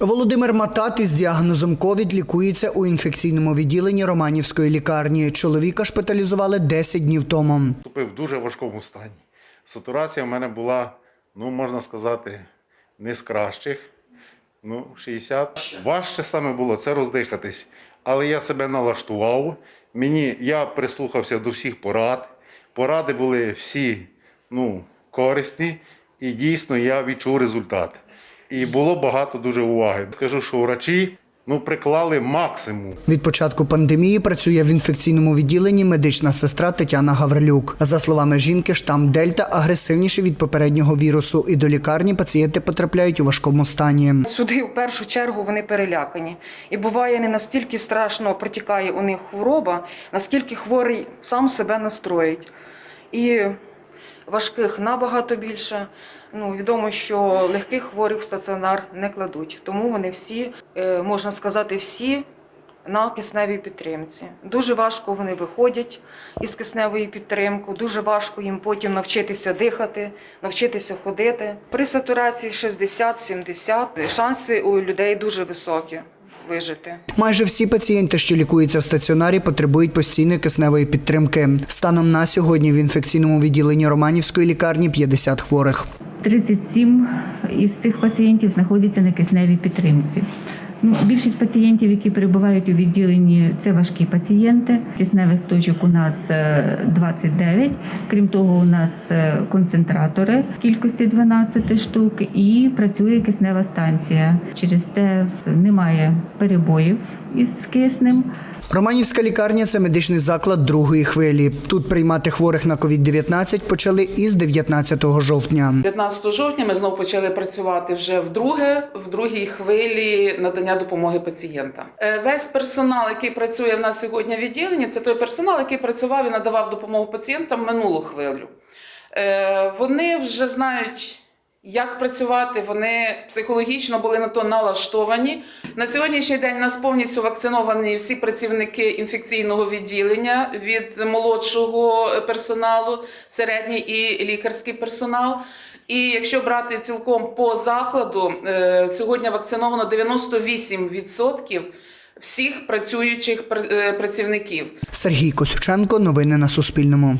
Володимир Матат із діагнозом ковід лікується у інфекційному відділенні Романівської лікарні. Чоловіка шпиталізували 10 днів тому. Вступив в дуже важкому стані. Сатурація в мене була, ну можна сказати, не з кращих. Ну, 60. Важче саме було це роздихатись. Але я себе налаштував. Мені я прислухався до всіх порад. Поради були всі ну, корисні, і дійсно я відчув результат. І було багато дуже уваги. Скажу, що врачі ну, приклали максимум. Від початку пандемії працює в інфекційному відділенні медична сестра Тетяна Гаврилюк. За словами жінки, штам Дельта агресивніший від попереднього вірусу, і до лікарні пацієнти потрапляють у важкому стані. Сюди в першу чергу вони перелякані. І буває не настільки страшно протікає у них хвороба, наскільки хворий сам себе настроїть. І важких набагато більше. Ну, відомо, що легких хворих в стаціонар не кладуть. Тому вони всі, е, можна сказати, всі на кисневій підтримці. Дуже важко вони виходять із кисневої підтримки, дуже важко їм потім навчитися дихати, навчитися ходити. При сатурації 60-70 шанси у людей дуже високі вижити. Майже всі пацієнти, що лікуються в стаціонарі, потребують постійної кисневої підтримки. Станом на сьогодні в інфекційному відділенні Романівської лікарні 50 хворих. 37 із цих пацієнтів знаходяться на кисневій підтримці. Ну, більшість пацієнтів, які перебувають у відділенні, це важкі пацієнти. Кисневих точок у нас е, 29. Крім того, у нас е, концентратори в кількості 12 штук і працює киснева станція. Через те немає перебоїв із киснем. Романівська лікарня це медичний заклад другої хвилі. Тут приймати хворих на COVID-19 почали із 19 жовтня. 15 жовтня ми знову почали працювати вже вдруге, в другій хвилі надання допомоги пацієнтам. Е, Весь персонал, який працює в нас сьогодні в відділенні, це той персонал, який працював і надавав допомогу пацієнтам минулу хвилю. Е, Вони вже знають. Як працювати, вони психологічно були на то налаштовані. На сьогоднішній день нас повністю вакциновані всі працівники інфекційного відділення від молодшого персоналу, середній і лікарський персонал. І якщо брати цілком по закладу, е, сьогодні вакциновано 98% всіх працюючих е, працівників. Сергій Косюченко. Новини на Суспільному.